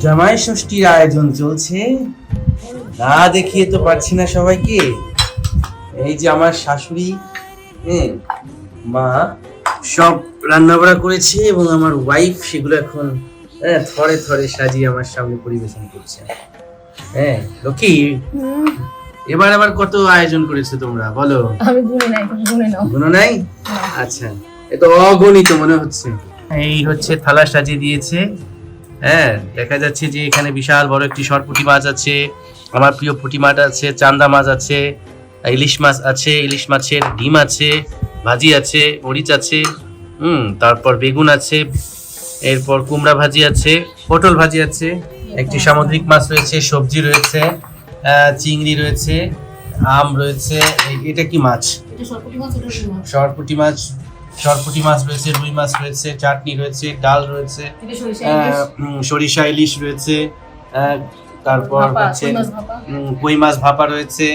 জামাই ষষ্ঠীর আয়োজন চলছে। না দেখিয়ে তো পারছি না সবাইকে। এই যে আমার শাশুড়ি হ্যাঁ, মা সব রান্নাবাড়া করেছে এবং আমার ওয়াইফ সেগুলো এখন হ্যাঁ, থরে থরে সাজিয়ে আমার সামনে পরিবেশন করছে। হ্যাঁ লক্ষ্মী? এবার আবার কত আয়োজন করেছ তোমরা? বলো। আমি গুনে নাই গুনে নাও। গুনো নাই? আচ্ছা এ তো অগণিত মনে হচ্ছে। এই হচ্ছে থালা সাজিয়ে দিয়েছে। হ্যাঁ দেখা যাচ্ছে যে এখানে বিশাল বড় একটি সরপুটি মাছ আছে। আমার প্রিয় পুঁটি মাছ আছে চান্দা মাছ আছে ইলিশ মাছ আছে ইলিশ মাছের ডিম আছে ভাজি আছে মরিচ আছে হুম তারপর বেগুন আছে এরপর কুমড়া ভাজি আছে পটল ভাজি আছে। একটি সামুদ্রিক মাছ রয়েছে সবজি রয়েছে চিংড়ি রয়েছে আম রয়েছে এটা কি মাছ সরপুটি মাছ সরপুটি মাছ রয়েছে রুই মাছ রয়েছে চাটনি রয়েছে ডাল রয়েছে সরিষা ইলিশ রয়েছে তারপর হচ্ছে কই মাছ ভাপা। রয়েছে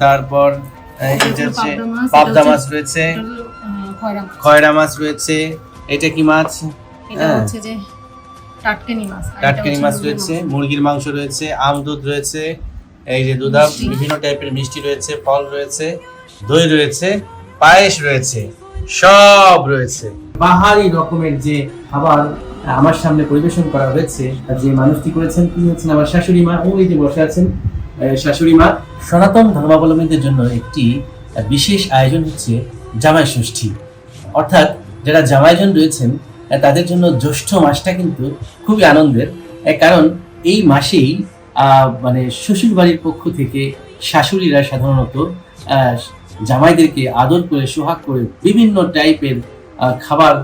তারপর হচ্ছে পাবদা মাছ, রয়েছে খয়রা মাছ। রয়েছে এটা কি মাছ হ্যাঁ। টাটকানি মাছ টাটকানি মাছ রয়েছে মুরগির মাংস রয়েছে আম দুধ রয়েছে এই যে দুধা বিভিন্ন টাইপের মিষ্টি রয়েছে ফল রয়েছে দই রয়েছে পায়েস রয়েছে সব রয়েছে। বাহারি রকমের যে খাবার আমার সামনে পরিবেশন করা হয়েছে আর যে মানুষটি করেছেন তিনি হচ্ছেন আমার শাশুড়ি মা ওই যে বসে আছেন শাশুড়ি মা। সনাতন ধর্মাবলম্বীদের জন্য একটি বিশেষ আয়োজন হচ্ছে জামাই ষষ্ঠী। অর্থাৎ যারা জামাইজন রয়েছেন তাদের জন্য জ্যৈষ্ঠ মাসটা কিন্তু খুবই আনন্দের। কারণ এই মাসেই মানে শ্বশুর বাড়ির পক্ষ থেকে শাশুড়িরা সাধারণত জামাইদেরকে আদর করে, সোহাগ করে বিভিন্ন টাইপের খাবার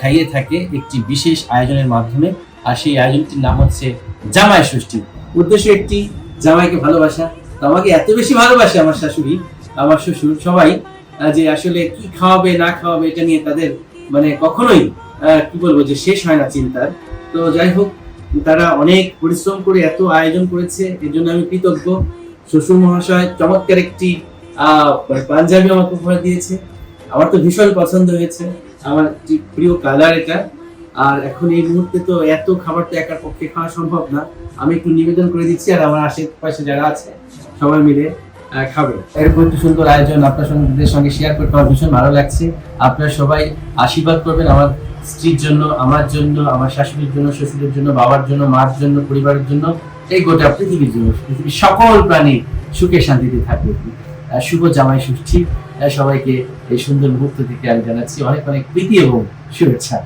খাইয়ে থাকে একটি বিশেষ আয়োজনের মাধ্যমে। আর সেই আয়োজনটির নাম হচ্ছে জামাই ষষ্ঠী। উদ্দেশ্য একটি, জামাইকে ভালোবাসা। আমাকে এত বেশি ভালোবাসে আমার শাশুড়ি, আমার শ্বশুর সবাই যে আসলে কি খাওয়াবে, না খাওয়াবে এটা নিয়ে তাদের মানে কখনোই কি বলব, যে শেষ হয় না চিন্তার। তো যাই হোক, তারা অনেক পরিশ্রম করে এত আয়োজন করেছে, এর জন্য আমি কৃতজ্ঞ। শ্বশুর মহাশয় চমৎকার একটি পাঞ্জাবি আমাকে উপহার দিয়েছে। আমার তো ভীষণ পছন্দ হয়েছে। আমার একটি প্রিয় কালার এটা। আর এখন এই মুহূর্তে তো এত খাবার তো একার পক্ষে খাওয়া সম্ভব না। আমি একটু নিবেদন করে দিচ্ছি আর আমার আশেপাশে যারা আছে, সবাই মিলে খাবে। এরকম সুন্দর আয়োজন আপনার সঙ্গে শেয়ার করতে আমার ভীষণ ভালো লাগছে। আপনারা সবাই আশীর্বাদ করবেন আমার স্ত্রীর জন্য, আমার জন্য, আমার শাশুড়ির জন্য, শ্বশুরের জন্য, বাবার জন্য, মার জন্য, পরিবারের জন্য। এই গোটা পৃথিবীর জন্য সকল প্রাণী সুখে শান্তিতে থাকবে। শুভ জামাই ষষ্ঠী। সবাইকে এই সুন্দর মুহূর্ত থেকে আমি জানাচ্ছি অনেক অনেক প্রীতি এবং শুভেচ্ছা।